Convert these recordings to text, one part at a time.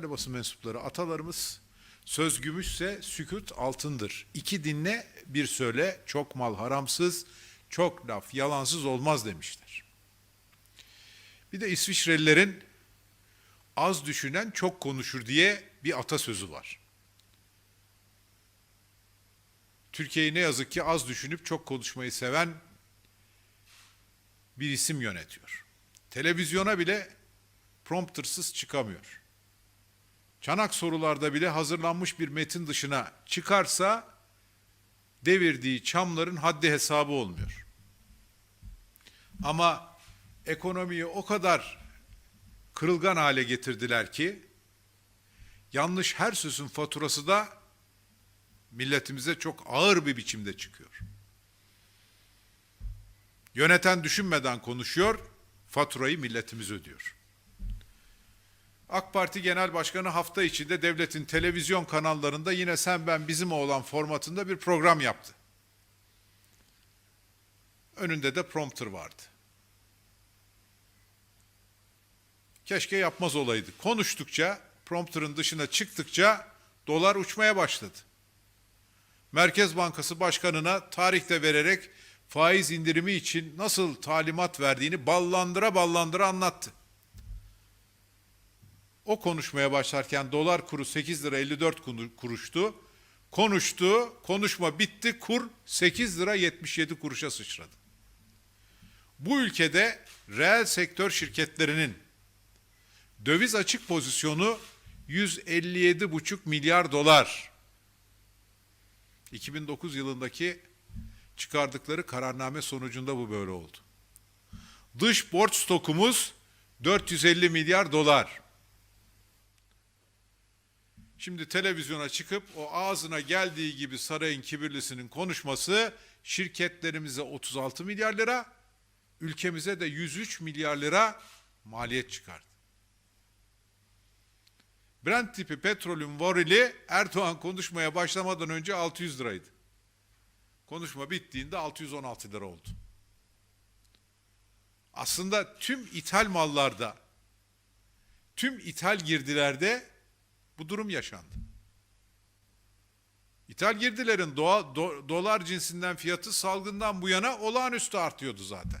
basın mensupları atalarımız söz gümüşse sükut altındır. İki dinle bir söyle çok mal haramsız, çok laf yalansız olmaz demişler. Bir de İsviçrelilerin az düşünen çok konuşur diye bir atasözü var. Türkiye'yi ne yazık ki az düşünüp çok konuşmayı seven bir isim yönetiyor. Televizyona bile promptersız çıkamıyor. Çanak sorularda bile hazırlanmış bir metin dışına çıkarsa devirdiği çamların haddi hesabı olmuyor. Ama ekonomiyi o kadar kırılgan hale getirdiler ki yanlış her sözün faturası da milletimize çok ağır bir biçimde çıkıyor. Yöneten düşünmeden konuşuyor, faturayı milletimiz ödüyor. AK Parti Genel Başkanı hafta içinde devletin televizyon kanallarında yine sen ben bizim oğlan formatında bir program yaptı. Önünde de prompter vardı. Keşke yapmaz olaydı. Konuştukça, prompterın dışına çıktıkça dolar uçmaya başladı. Merkez Bankası Başkanı'na tarihte vererek faiz indirimi için nasıl talimat verdiğini ballandıra ballandıra anlattı. O konuşmaya başlarken dolar kuru 8 lira 54 kuruştu. Konuştu, konuşma bitti, kur 8 lira 77 kuruşa sıçradı. Bu ülkede reel sektör şirketlerinin döviz açık pozisyonu 157,5 milyar dolar. 2009 yılındaki çıkardıkları kararname sonucunda bu böyle oldu. Dış borç stokumuz 450 milyar dolar. Şimdi televizyona çıkıp o ağzına geldiği gibi sarayın kibirlisinin konuşması şirketlerimize 36 milyar lira, ülkemize de 103 milyar lira maliyet çıkardı. Brent tipi petrolün varili Erdoğan konuşmaya başlamadan önce 600 liraydı. Konuşma bittiğinde 616 lira oldu. Aslında tüm ithal mallarda, tüm ithal girdilerde bu durum yaşandı. İthal girdilerin doğa, do, dolar cinsinden fiyatı salgından bu yana olağanüstü artıyordu zaten.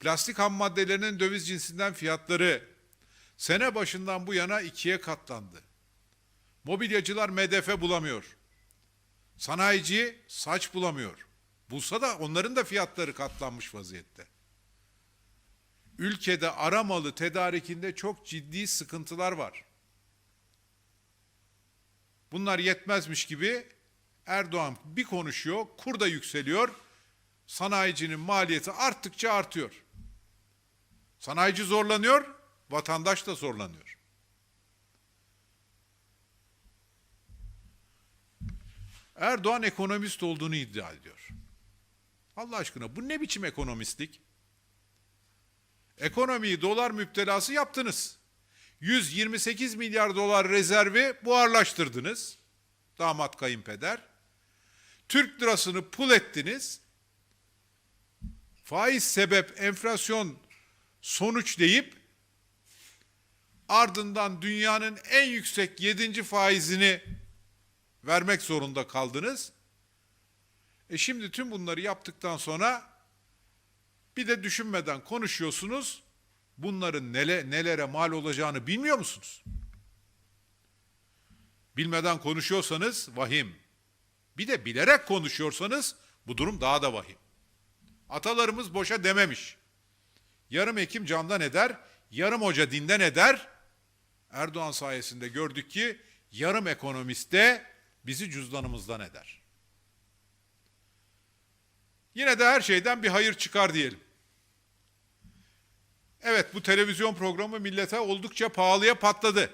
Plastik ham maddelerinin döviz cinsinden fiyatları sene başından bu yana ikiye katlandı. Mobilyacılar MDF bulamıyor. Sanayici saç bulamıyor. Bulsa da onların da fiyatları katlanmış vaziyette. Ülkede aramalı tedarikinde çok ciddi sıkıntılar var. Bunlar yetmezmiş gibi Erdoğan bir konuşuyor, kur da yükseliyor. Sanayicinin maliyeti arttıkça artıyor. Sanayici zorlanıyor, vatandaş da zorlanıyor. Erdoğan ekonomist olduğunu iddia ediyor. Allah aşkına bu ne biçim ekonomistlik? Ekonomiyi dolar müptelası yaptınız. 128 milyar dolar rezervi buharlaştırdınız. Damat kayınpeder. Türk lirasını pul ettiniz. Faiz sebep enflasyon sonuç deyip ardından dünyanın en yüksek yedinci faizini vermek zorunda kaldınız. E şimdi tüm bunları yaptıktan sonra bir de düşünmeden konuşuyorsunuz. Bunların nele, nelere mal olacağını bilmiyor musunuz? Bilmeden konuşuyorsanız vahim. Bir de bilerek konuşuyorsanız bu durum daha da vahim. Atalarımız boşa dememiş. Yarım hekim candan eder, yarım hoca dinden eder. Erdoğan sayesinde gördük ki yarım ekonomist de bizi cüzdanımızdan eder. Yine de her şeyden bir hayır çıkar diyelim. Evet bu televizyon programı millete oldukça pahalıya patladı.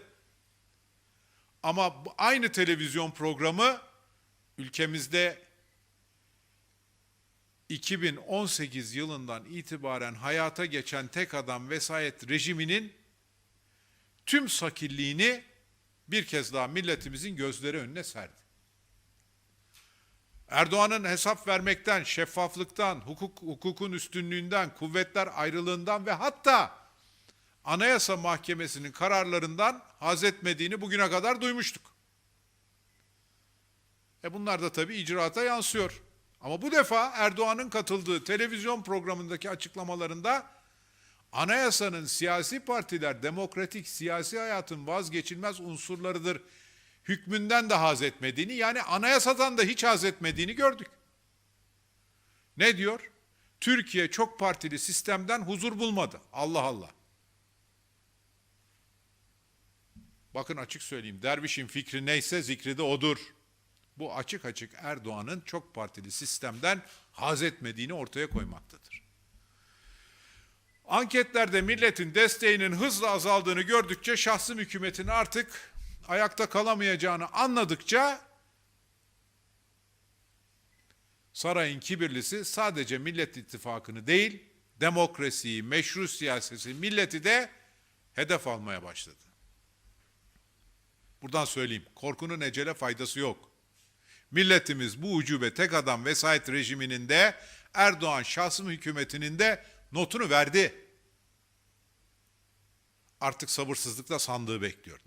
Ama aynı televizyon programı ülkemizde 2018 yılından itibaren hayata geçen tek adam vesayet rejiminin tüm sakilliğini bir kez daha milletimizin gözleri önüne serdi. Erdoğan'ın hesap vermekten, şeffaflıktan, hukuk, hukukun üstünlüğünden, kuvvetler ayrılığından ve hatta Anayasa Mahkemesi'nin kararlarından haz etmediğini bugüne kadar duymuştuk. E bunlar da tabii icraata yansıyor. Ama bu defa Erdoğan'ın katıldığı televizyon programındaki açıklamalarında anayasanın siyasi partiler demokratik siyasi hayatın vazgeçilmez unsurlarıdır hükmünden de haz etmediğini yani anayasadan da hiç haz etmediğini gördük. Ne diyor? Türkiye çok partili sistemden huzur bulmadı. Allah Allah. Bakın açık söyleyeyim. Dervişin fikri neyse zikri de odur. Bu açık açık Erdoğan'ın çok partili sistemden haz etmediğini ortaya koymaktadır. Anketlerde milletin desteğinin hızla azaldığını gördükçe şahsım hükümetin artık ayakta kalamayacağını anladıkça sarayın kibirlisi sadece Millet İttifakı'nı değil, demokrasiyi, meşru siyaseti, milleti de hedef almaya başladı. Buradan söyleyeyim, korkunun ecele faydası yok. Milletimiz bu ucube tek adam vesayet rejiminin de Erdoğan şahsım hükümetinin de notunu verdi. Artık sabırsızlıkla sandığı bekliyor.